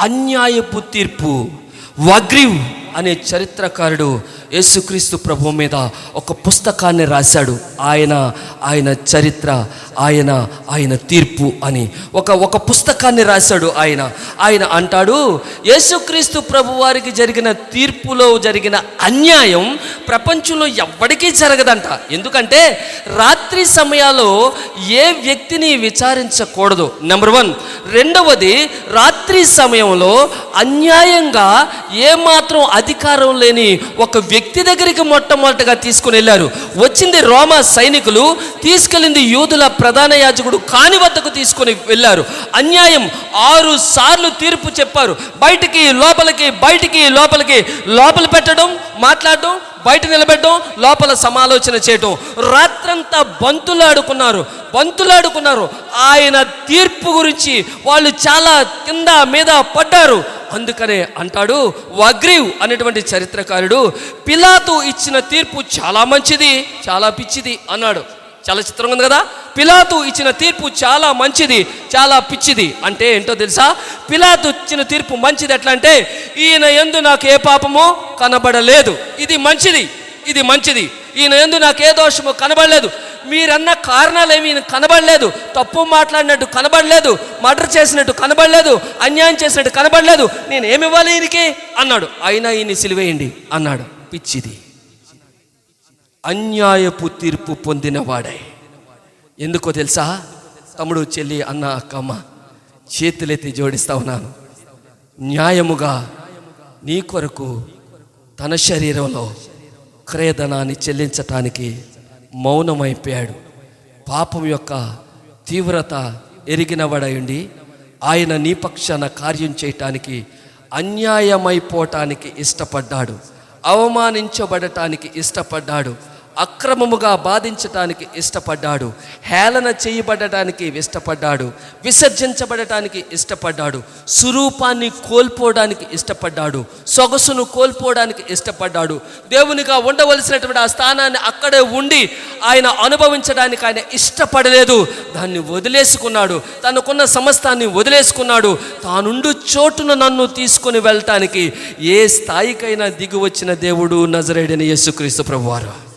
అన్యాయపు తీర్పు. వగ్రీవ్ అనే చరిత్రకారుడు యేసుక్రీస్తు ప్రభు మీద ఒక పుస్తకాన్ని రాశాడు. ఆయన ఆయన చరిత్ర ఆయన ఆయన తీర్పు అని. ఒక ఒక పుస్తకాన్ని రాశాడు ఆయన. ఆయన అంటాడు యేసుక్రీస్తు ప్రభు వారికి జరిగిన తీర్పులో జరిగిన అన్యాయం ప్రపంచంలో ఎవ్వడికీ జరగదంట. ఎందుకంటే రాత్రి సమయాల్లో ఏ వ్యక్తిని విచారించకూడదు. నెంబర్ వన్ రెండవది రాత్రి సమయంలో అన్యాయంగా ఏమాత్రం అధికారం లేని ఒక వ్యక్తి వ్యక్తి దగ్గరికి మొట్టమొదటగా తీసుకుని వెళ్ళారు. వచ్చింది రోమా సైనికులు తీసుకెళ్ళింది యూదుల ప్రధాన యాజకుడు కాని వద్దకు తీసుకొని వెళ్ళారు. అన్యాయం ఆరు సార్లు తీర్పు చెప్పారు. బయటికి లోపలికి బయటికి లోపలికి లోపల పెట్టడం మాట్లాడడం బయట నిలబెట్టడం లోపల సమాలోచన చేయటం. రాత్రంతా బంతులాడుకున్నారు బంతులాడుకున్నారు. ఆయన తీర్పు గురించి వాళ్ళు చాలా కింద మీద పడ్డారు. అందుకనే అంటాడు వగ్రీవ్ అనేటువంటి చరిత్రకారుడు పిలాతు ఇచ్చిన తీర్పు చాలా మంచిది చాలా పిచ్చిది అన్నాడు. చాలా చిత్రంగా ఉంది కదా? పిలాతు ఇచ్చిన తీర్పు చాలా మంచిది చాలా పిచ్చిది అంటే ఏంటో తెలుసా? పిలాతు ఇచ్చిన తీర్పు మంచిది ఎట్లా అంటే ఈయన ఎందు నాకు ఏ పాపమో కనబడలేదు. ఇది మంచిది ఇది మంచిది. ఈయన ఎందు నాకు ఏ దోషమో కనబడలేదు. మీరన్న కారణాలేమి కనబడలేదు. తప్పు మాట్లాడినట్టు కనబడలేదు. మర్డర్ చేసినట్టు కనబడలేదు. అన్యాయం చేసినట్టు కనబడలేదు. నేను ఏమి ఇవ్వాలి ఈయనకి? అన్నాడు. అయినా ఈయన్ని సిలివేయండి అన్నాడు. పిచ్చిది. అన్యాయపు తీర్పు పొందినవాడే ఎందుకో తెలుసా? తమ్ముడు చెల్లి అన్న అక్కమ్మ చేతులెత్తి జోడిస్తా ఉన్నాను. న్యాయముగా నీ కొరకు తన శరీరంలో క్రయధనాన్ని చెల్లించటానికి మౌనమైపోయాడు. పాపం యొక్క తీవ్రత ఎరిగినవాడయుండి ఆయన నీపక్షాన కార్యం చేయటానికి అన్యాయమైపోవటానికి ఇష్టపడ్డాడు. అవమానించబడటానికి ఇష్టపడ్డాడు. అక్రమముగా బాధించటానికి ఇష్టపడ్డాడు. హేళన చేయబడటానికి ఇష్టపడ్డాడు. విసర్జించబడటానికి ఇష్టపడ్డాడు. స్వరూపాన్ని కోల్పోవడానికి ఇష్టపడ్డాడు. సొగసును కోల్పోవడానికి ఇష్టపడ్డాడు. దేవునిగా ఉండవలసినటువంటి ఆ స్థానాన్ని అక్కడే ఉండి ఆయన అనుభవించడానికి ఆయన ఇష్టపడలేదు. దాన్ని వదిలేసుకున్నాడు. తనకున్న సమస్తాన్ని వదిలేసుకున్నాడు. తానుండు చోటున నన్ను తీసుకొని వెళ్ళటానికి ఏ స్థాయికైనా దిగి వచ్చిన దేవుడు నజరేడని యేసుక్రీస్తు ప్రభువారు.